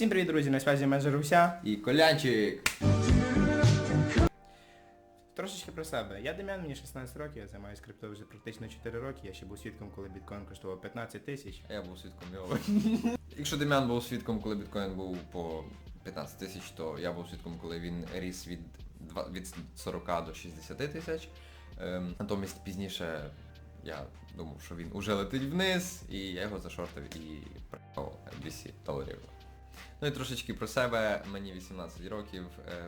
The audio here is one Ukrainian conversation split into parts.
Всім привіт, друзі, на связі менеджер Гуся. І колянчик. Трошечки про себе. Я Дем'ян, мені 16 років, я займаюся криптою вже практично 4 роки. Я ще був свідком, коли біткоін коштував 15 тисяч. А я був свідком його. Якщо Дем'ян був свідком, коли біткоін був по 15 тисяч, то я був свідком, коли він ріс від, два- від 40 до 60 тисяч. Ем, натомість пізніше я думав, що він уже летить вниз, і я його зашортив і проїхав 200 доларів. Ну і трошечки про себе. Мені 18 років. е,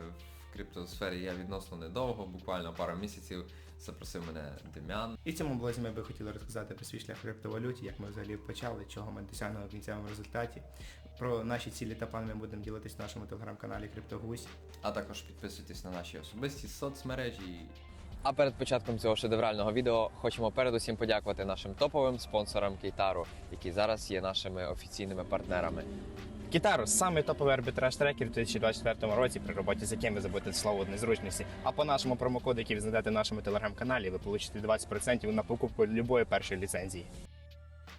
В криптосфері я відносно недовго, буквально пару місяців. Запросив мене Дем'ян. І в цьому блозі ми би хотіли розказати про свій шлях в криптовалюті, як ми взагалі почали, чого ми досягнули в кінцевому результаті. Про наші цілі та плани ми будемо ділитись в нашому телеграм-каналі Криптогусь. А також підписуйтесь на наші особисті соцмережі. А перед початком цього шедеврального відео хочемо передусім подякувати нашим топовим спонсорам Кейтару, які зараз є нашими офіційними партнерами. Кітару самий топовий арбітраж трекер у 2024 році, при роботі з яким ви забудете слово незручності. А по нашому промокоду, який ви знайдете в нашому телеграм-каналі, ви получите 20% на покупку будь-якої першої ліцензії.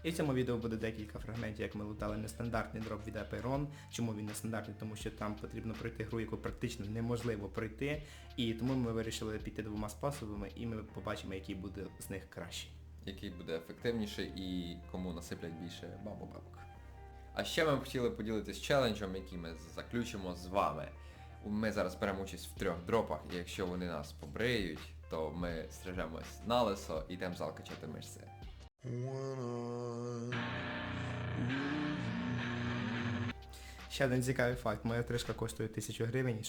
І в цьому відео буде декілька фрагментів, як ми лутали нестандартний дроп від Aperon. Чому він нестандартний? Тому що там потрібно пройти гру, яку практично неможливо пройти. І тому ми вирішили піти двома способами, і ми побачимо, який буде з них кращий. який буде ефективніший і кому насиплять більше бабу-бабок. А ще ми б хотіли поділитись челенджем, який ми заключимо з вами. Ми зараз беремо участь в трьох дропах, і якщо вони нас побриють, то ми стрижемось на лесо і йдемо зал качати мишці. Ще один цікавий факт. Моя тришка коштує 1000 гривень.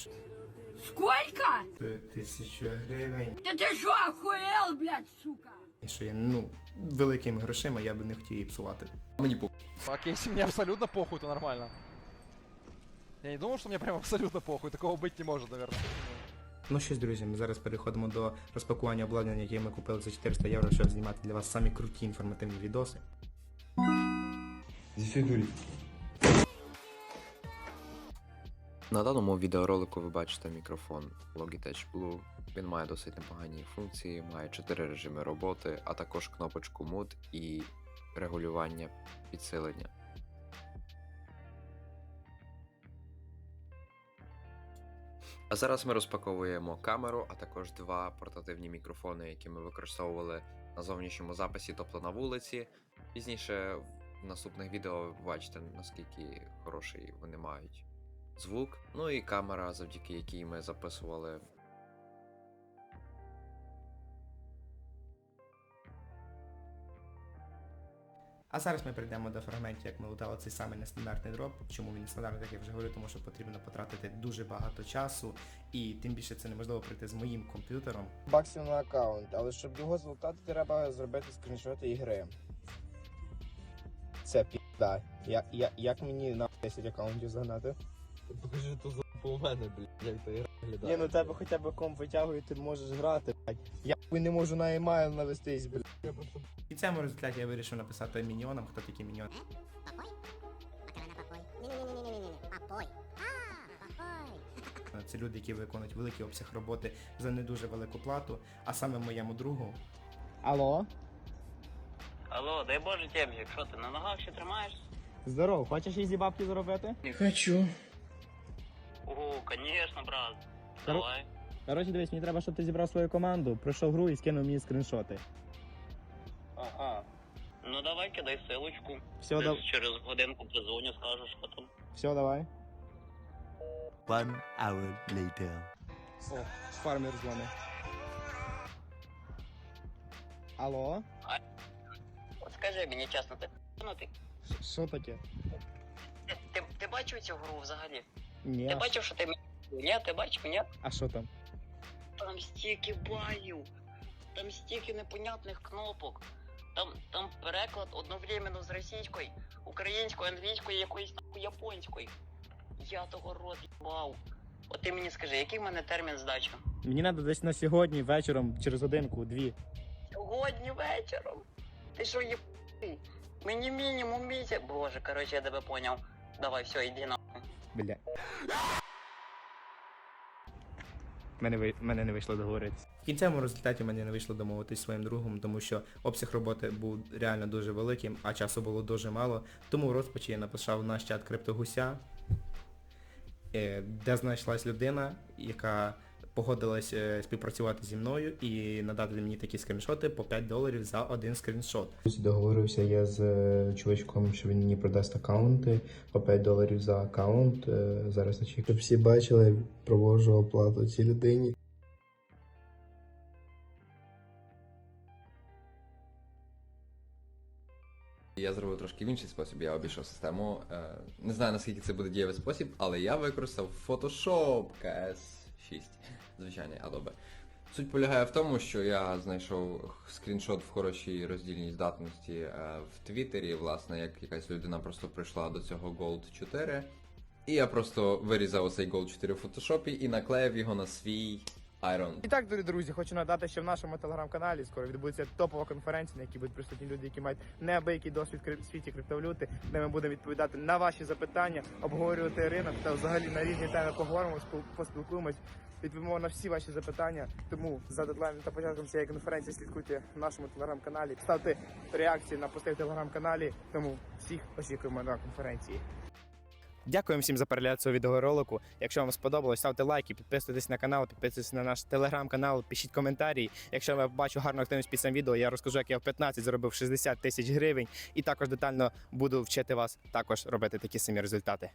Що- Сколько? 1000 гривень. Да ты что, охуел, блядь, сука? І що є, ну, великими грошима, я би не хотів її псувати. Мені по Так, если мне абсолютно похуй, то нормально. Я не думал, что мне прям абсолютно похуй, такого быть не может, наверное. Ну що ж, друзі, ми зараз переходимо до розпакування обладнання, яке ми купили за 400 євро, щоб знімати для вас самі круті інформативні відоси. На даному відеоролику ви бачите мікрофон Logitech Blue. Він має досить непогані функції, має 4 режими роботи, а також кнопочку Mood і регулювання підсилення. А зараз ми розпаковуємо камеру, а також два портативні мікрофони, які ми використовували на зовнішньому записі, тобто на вулиці. Пізніше в наступних відео ви бачите, наскільки хороший вони мають звук, ну і камера, завдяки якій ми записували. А зараз ми перейдемо до фрагментів, як ми лутали цей самий нестандартний дроп. Чому він нестандартний, як я вже говорю, тому що потрібно потратити дуже багато часу, і тим більше це неможливо пройти з моїм комп'ютером. баксів на аккаунт, але щоб його злутати, треба зробити скріншоти ігри. Це пізда. Я, я, як мені на 10 аккаунтів загнати? Покажи то за у мене, блядь, як то виглядає. Ні, ну тебе хоча б комп витягує, ти можеш грати, блядь. Я хуй не можу на емайл навестись, блядь. І в цьому результаті я вирішив написати міньйонам, хто такі міньйони. Це люди, які виконують великий обсяг роботи за не дуже велику плату, а саме моєму другу. Алло, Алло, дай Боже тебе, якщо ти на ногах ще тримаєшся? здоров, хочеш їзі бабки заробити? Ого, конечно, брат. Коро- Давай. Коротше, дивись, мені треба, щоб ти зібрав свою команду, пройшов гру і скинув мені скріншоти. Ага. Ну давай кидай силочку. Все, Десь дав... через годинку позвоню, скажу, що там. Все, давай. One hour later. О, фармер дзвонить. Алло? От скажи мені чесно, ти ну ти, Що таке? ти, ти, ти бачив цю гру взагалі? Ні. Ти бачив, що ти мені- Ні, ти бачив, ні? А що там? Там стільки багів, там стільки непонятних кнопок. Там, там переклад одновременно з російської, української, англійської, якоїсь нахуй японської. Я того рот їбав. От ти мені скажи, який в мене термін здачі? Мені треба десь на сьогодні вечором через годинку, дві. Сьогодні вечором. Ти що є Мені мінімум місяць. Боже, коротше, я тебе поняв. Давай, все, йди на. Бля. Мене, ви... Мене не вийшло договоритися. В кінцевому результаті мені не вийшло домовитись своїм другом, тому що обсяг роботи був реально дуже великим, а часу було дуже мало. Тому в розпачі я написав наш чат криптогуся. е, де знайшлась людина, яка погодилась е, співпрацювати зі мною і надати мені такі скріншоти по 5 доларів за один скріншот. Договорився я з е, чувачком, що він мені продасть аккаунти по 5 доларів за аккаунт. Е, Зараз очікую. Щоб всі бачили, провожу оплату цій людині. Я зробив трошки в інший спосіб, я обійшов систему. Не знаю наскільки це буде дієвий спосіб, але я використав Photoshop CS6, звичайний Adobe. Суть полягає в тому, що я знайшов скріншот в хорошій роздільній здатності е, в Твіттері, власне, як якась людина просто прийшла до цього Gold 4. І я просто вирізав оцей Gold 4 в фотошопі і наклеїв його на свій Iron. І так, дорогі друзі, хочу нагадати, що в нашому телеграм-каналі скоро відбудеться топова конференція, на якій будуть присутні люди, які мають неабиякий досвід в світі криптовалюти, де ми будемо відповідати на ваші запитання, обговорювати ринок та взагалі на різні теми поговоримо, спіл- поспілкуємось, відповімо на всі ваші запитання. Тому за дедлайном та початком цієї конференції слідкуйте в нашому телеграм-каналі, ставте реакції на пости в телеграм-каналі. Тому всіх очікуємо на конференції. Дякуємо всім за перегляд цього відеоролику. Якщо вам сподобалось, ставте лайки, підписуйтесь на канал, підписуйтесь на наш телеграм-канал, пишіть коментарі. Якщо я бачу гарну активність під цим відео, я розкажу, як я в 15 заробив 60 тисяч гривень, і також детально буду вчити вас також робити такі самі результати.